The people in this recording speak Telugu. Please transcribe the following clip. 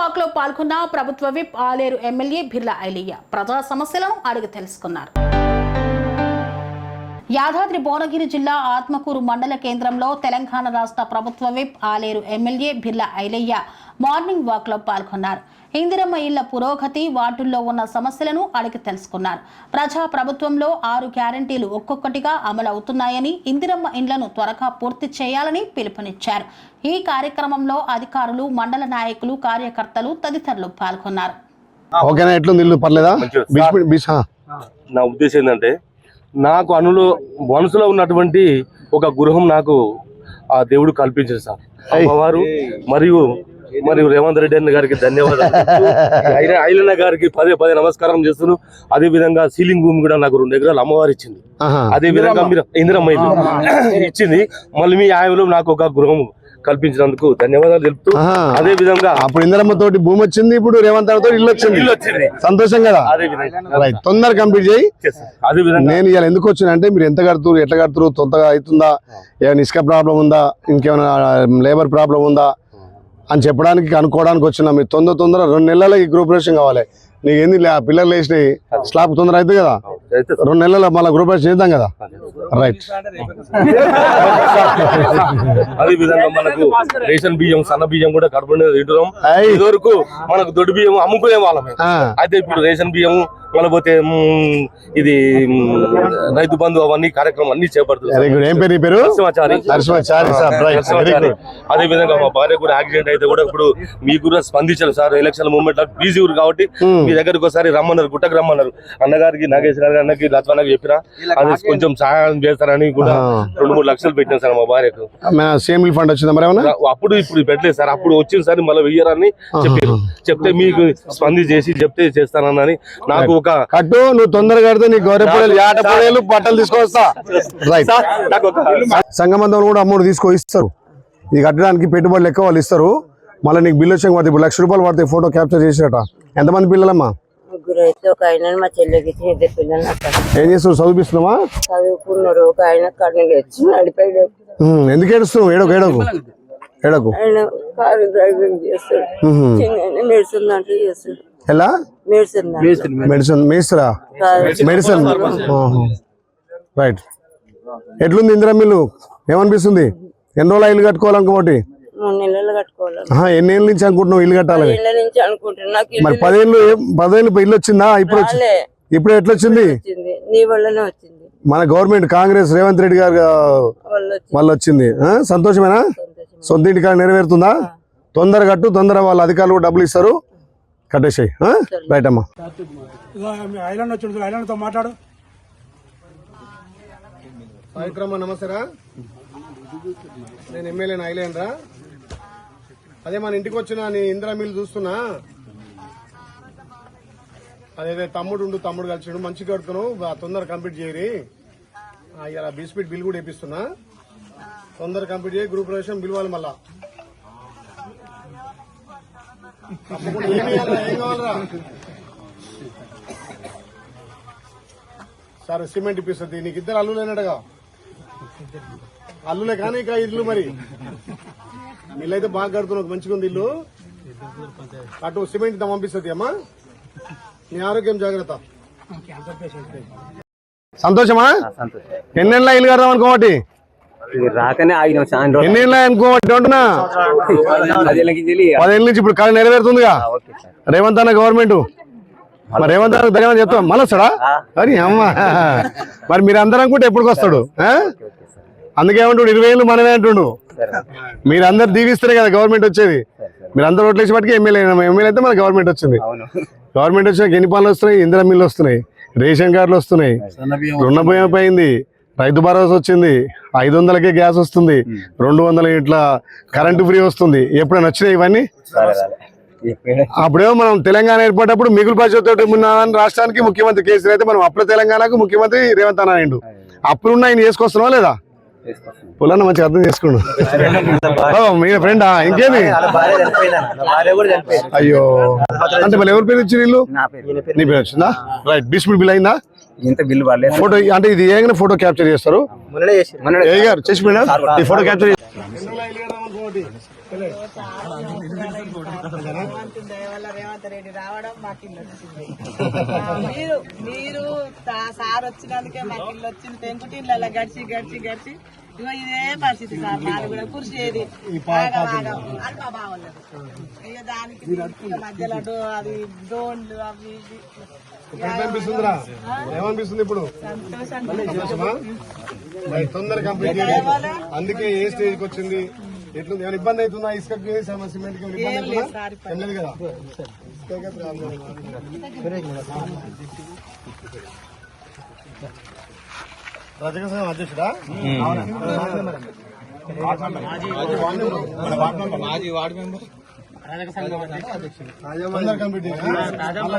వాక్లో పాల్గొన్న ప్రభుత్వ విప్ ఆలేరు ఎమ్మెల్యే బిర్లా ఐలయ్య ప్రజా సమస్యలను అడిగి తెలుసుకున్నారు. యాదాద్రి భువనగిరి జిల్లా ఆత్మకూరు మండల కేంద్రంలో తెలంగాణ రాష్ట్ర ప్రభుత్వ whip Aleru MLA Birla Ailaiah morning వాక్లో పాల్గొన్నారు. ఇందిరమ్మ ఇళ్ళ పురోగతి వార్డుల్లో ఉన్న సమస్యలను అడిగి తెలుసుకున్నారు. ప్రజా ప్రభుత్వంలో ఆరు గ్యారంటీలు ఒక్కొక్కటిగా అమలవుతున్నాయని ఇందిరమ్మ ఇండ్లను త్వరగా పూర్తి చేయాలని పిలుపునిచ్చారు. ఈ కార్యక్రమంలో అధికారులు మండల నాయకులు కార్యకర్తలు తదితరులు పాల్గొన్నారు. ఓకేనా ఎట్లుంది? ఇల్లు పర్లేదా. నా ఉద్దేశం ఏంటంటే నాకు అనులో మనసులో ఉన్నటువంటి ఒక గృహం నాకు ఆ దేవుడు కల్పించారు సార్. అమ్మవారు మరియు మరియు రేవంత్ రెడ్డి అన్న గారికి ధన్యవాదాలు ఐలన్న గారికి పదే పదే నమస్కారం చేస్తున్నాను అదే విధంగా సీలింగ్ భూమి కూడా నాకు రెండు ఎకరాలు అమ్మవారు ఇచ్చింది. అదే విధంగా మీరు ఇందిరమ్మ ఇచ్చింది. మళ్ళీ మీ ఆయంలో నాకు ఒక గృహం కల్పించినందుకు ధన్యవాదాలు తెలుపుతూ. అదే విధంగా అప్పుడు ఇందిరమ్మ తోటి భూమి వచ్చింది ఇప్పుడు రేవంత్ రావు తోటి ఇల్లు వచ్చింది. ఇల్లు వచ్చింది. సంతోషం కదా? తొందర కంప్లీట్ చేయి. అదే విధంగా నేను ఇవాళ ఎందుకు వచ్చిన అంటే మీరు ఎంత కడుతురు ఎట్లా కడుతురు తొందరగా అవుతుందా? ఏమైనా ఇసుక ప్రాబ్లం ఉందా? ఇంకేమైనా లేబర్ ప్రాబ్లం ఉందా? అని చెప్పడానికి కనుక్కోవడానికి వచ్చినా మీరు తొందర తొందర రెండు నెలల ఈ గ్రూపరేషన్ కావాలి. నీకు ఏంది లే- ఆ పిల్లలు వేసినాయి స్లాబ్ తొందర అవుతుంది కదా? రెండు నెలల మళ్ళీ గ్రూపరేషన్ చేద్దాం కదా? రైట్ అదే విధంగా మనకు రేషన్ బియ్యం సన్న బియ్యం కూడా కడప తింటున్నాం. ఐ. ఇదివరకు మనకు దొడ్డు బియ్యం అమ్ముకునే వాళ్ళమే. అయితే ఇప్పుడు రేషన్ బియ్యం మనపోతే మ్, ఇది మ్, రైతు బంధు అవన్నీ కార్యక్రమం అన్ని చేపడుతుంది వెరీ గుడ్ ఏం పేరు నీ పేరు? Narasimhachari. Narasimhachari sir right very Narasimhachari. Good అదే విధంగా మా భార్య కూడా యాక్సిడెంట్ అయితే కూడా ఇప్పుడు మీకు కూడా స్పందించారు సార్. ఎలక్షన్ మూమెంట్లో బిజీ ఊరు కాబట్టి Hmm. మీ దగ్గరికి ఒకసారి రమ్మన్నారు గుట్టకు రమ్మన్నారు. అన్నగారికి నాగేశ్వర గారి అన్నకి లత్వానకి చెప్పినా అది కొంచెం సహాయం చేస్తారని కూడా. రెండు మూడు లక్షలు పెట్టినాం సార్ మా భార్యకు. సేమ్ ఫండ్ వచ్చిందా మరి ఏమన్నా? అప్పుడు ఇప్పుడు పెట్టలేదు సార్. అప్పుడు వచ్చింది సార్ మళ్ళీ వెయ్యరని చెప్పారు చెప్తే మీకు స్పంది చేసి చెప్తే చేస్తానని నాకు ఒక కట్టు నువ్వు తొందరగా కడితే నీ గౌరవపడేలు యాటపడేలు బట్టలు తీసుకొస్తా. రైట్ కూడా అమౌంట్ తీసుకో ఇస్తారు. ఇది కట్టడానికి పెట్టుబడులు ఎక్కువ వాళ్ళు ఇస్తారు. మళ్ళీ నీకు బిల్లు వచ్చాక ఇప్పుడు లక్ష రూపాయలు పడతాయి ఫోటో క్యాప్చర్ చేసిరట. ఎంతమంది పిల్లలమ్మా? ఏం చేస్తున్నావు? చదివిస్తున్నావా చదువుకున్నారు. ఒక ఆయన ఎందుకు ఏడుస్తున్నావు? ఏడకు ఏడకు ఏడకు కారు డ్రైవింగ్ చేస్తాడు. మెడిసిన్ దాంట్లో చేస్తాడు. ఎలా? మెడిసిన్ మేస్తారా. Medicine right. ఎట్లుంది ఇందిరా మిల్లు? ఏమనిపిస్తుంది? ఎన్ని రోజులు ఇల్లు కట్టుకోవాలనుకోటి మూడు నెలలు కట్టుకోవాలి. ఆహా, ఎన్ని ఏళ్ళ నుంచి అనుకుంటున్నావు ఇల్లు నాకు మరి పదేళ్ళు పదేళ్ళు ఇల్లు వచ్చిందా? ఇప్పుడు. ఇప్పుడు ఎట్లా వచ్చింది? వచ్చింది. నీ వల్లనే వచ్చింది. మన గవర్నమెంట్ కాంగ్రెస్ రేవంత్ రెడ్డి గారు వాళ్ళు వచ్చింది? సంతోషమేనా? సంతోషం. సొంత ఇంటి కాడ నెరవేరుతుందా? తొందర కట్టు తొందర వాళ్ళ అధికారులు కూడా డబ్బులు ఇస్తారు. కట్టేసాయి. రైట్ అమ్మా ఐలాండ్ వచ్చి ఐలాండ్తో మాట్లాడు. సాయిత్రమ్మ నమస్తేరా? నేను ఎమ్మెల్యే ఐలాండ్ రా అదే మన ఇంటికి వచ్చిన నీ ఇందిరా మిల్ చూస్తున్నా. అదే తమ్ముడు ఉండు తమ్ముడు కలిసిడు మంచి కడుతున్నావు తొందర కంప్లీట్ చేయరి. ఆ, ఇలా బిస్పిట్ బిల్ కూడా వేపిస్తున్నా. తొందర కంప్లీట్ చేయి గ్రూప్ రేషన్ పిలవాలి మళ్ళా తప్పకుండా ఏం ఇయ్యాలిరా? ఏం కావాలిరా సరే సిమెంట్ ఇప్పిస్తుంది. నీకు ఇద్దరు అల్లులేనట్టుగా అల్లులే కానీ ఇక ఇల్లు మరి? వీళ్ళైతే బాగా కడుతున్నావు. మంచిగా ఉంది ఇల్లు. అటు సిమెంట్ ఇంత పంపిస్తుంది అమ్మా. నీ ఆరోగ్యం జాగ్రత్త. సంతోషమా? ఎన్నెళ్ళ ఇల్లు కడదాం అనుకోటి రాకనే ఆగినాం పదేళ్ళ నుంచి ఇప్పుడు కళ నెరవేరుతుందిగా? రేవంత్ అన్న గవర్నమెంట్. మరి రేవంత్ అన్న ధన్యవాదాలు చెప్తాం. మళ్ళీ వస్తాడా అమ్మ. మరి మీరు అందరూ అనుకుంటే ఎప్పుడు వస్తాడు? ఆ? అందుకే ఏమంటాడు? ఇరవై ఏళ్ళు మనమే అంటుండు. మీరు అందరు దీవిస్తేనే కదా గవర్నమెంట్ వచ్చేది. మీరు అందరు ఓట్లు వేసి పట్టుకు ఎమ్మెల్యే ఎమ్మెల్యే అయితే మన గవర్నమెంట్ వచ్చింది. గవర్నమెంట్ వచ్చినాక ఎన్ని పనులు వస్తున్నాయి? ఇందిరా మిల్లు వస్తున్నాయి. రేషన్ కార్డులు వస్తున్నాయి. రుణ భయం పోయింది. రైతు భరోసా వచ్చింది. ఐదు వందలకే గ్యాస్ వస్తుంది. రెండు వందల ఇట్లా కరెంటు ఫ్రీ వస్తుంది. ఎప్పుడైనా వచ్చినాయి ఇవన్నీ? అప్పుడేమో మనం తెలంగాణ ఏర్పడినప్పుడు మిగులు బడ్జెట్ ఉన్న రాష్ట్రానికి ముఖ్యమంత్రి కేసీఆర్ అయితే మనం అప్పుడు తెలంగాణకు ముఖ్యమంత్రి రేవంత్ అయిండు. అప్పుడున్న ఆయన చేసుకొస్తున్నావా లేదా? పుల్లన్న మంచిగా అర్థం చేసుకున్నాడు ఓ, మీ ఫ్రెండా ఇంకేమి? అయ్యో. అంటే మళ్ళీ ఎవరి పేరు ఇచ్చి వీళ్ళు? నా పేరు. వచ్చిందా? రైట్ డిస్ప్యూట్ బిల్ అయిందా? ఇంత బిల్లు పడలేదు ఫోటో అంటే ఇది ఏమైనా ఫోటో క్యాప్చర్ చేస్తారు? గారు? చేసి? ఈ ఫోటో క్యాప్చర్ రెడ్డి రావడం మాకు ఇల్లు వచ్చింది మీరు మీరు సార్ వచ్చినందుకే మాకు ఇల్లు వచ్చింది పెంకుటిళ్ళ గడిచి గడిచి గడిచి ఇగో ఇదే పరిస్థితి సార్. మాది కూడా కుర్చేది ఆగం, ఆగం. అది మా బావలేదు ఇక దానికి దీనికి మధ్యలో డో- అది డోన్లు అవి ఇవి. ఏమనిపిస్తుందిరా ఏమనిపిస్తుంది ఇప్పుడు? తొందరగా కంప్లీట్ చేయాలి అందుకే ఏ స్టేజ్కి వచ్చింది? ఎట్లుంది? ఏమైనా ఇబ్బంది అవుతుందా? ఇసుకకి సిమెంట్కి ఏమైనా ఇబ్బంది అవుతుందా? ఏం లేదు కదా? ప్రాబ్లం. రజక సంఘం అధ్యక్షుడా? తొందరగా కంప్లీట్ చేయాలి. మళ్ళా